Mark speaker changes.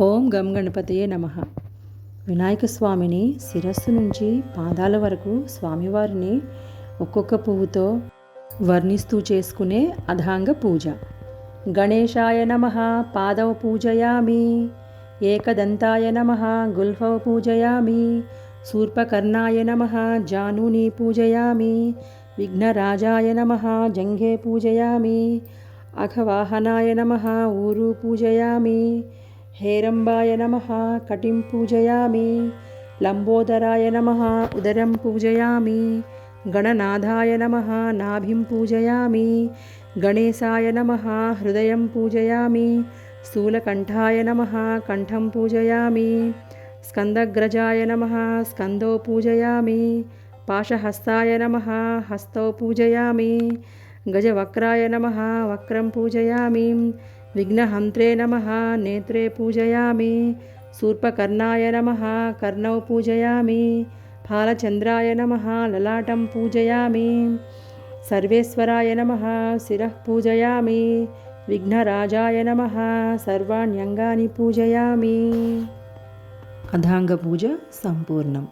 Speaker 1: ఓం గం గణపతియే నమ. వినాయక స్వామిని శిరస్సు నుంచి పాదాల వరకు స్వామివారిని ఒక్కొక్క పువ్వుతో వర్ణిస్తూ చేసుకునే అధాంగ పూజ. గణేశాయ నమ పాదవ పూజయామి. ఏకదంతాయ నమ గుల్ఫవ పూజయామి. శూర్పకర్ణాయ నమ జానూని పూజయామి. విఘ్నరాజాయ నమ జంఘే పూజయామి. అఘవాహనాయ నమ ఊరు పూజయామి. हेरम्बाय नमः कटिं पूजयामि लम्बोदराय नमः उदरं पूजयामि गणनाथाय नमः नाभिं पूजयामि गणेशाय नमः हृदयं पूजयामि स्थूलकण्ठाय नमः कण्ठं पूजयामि स्कन्दग्रजाय नमः स्कन्दौ पूजयामि पाशहस्ताय नमः हस्तौ पूजयामि गजवक्राय नमः वक्रं पूजयामि విఘ్నహంత్రే నమ నేత్రే పూజయామి శూర్పకర్ణాయ నమ కర్ణౌ పూజయామి ఫాలచంద్రాయ నమ లలాటం పూజయామి సర్వేశ్వరాయ నమ శిర పూజయామి విఘ్నరాజాయ నమ సర్వాణ్యంగాని పూజయామి. అధాంగ పూజ సంపూర్ణం.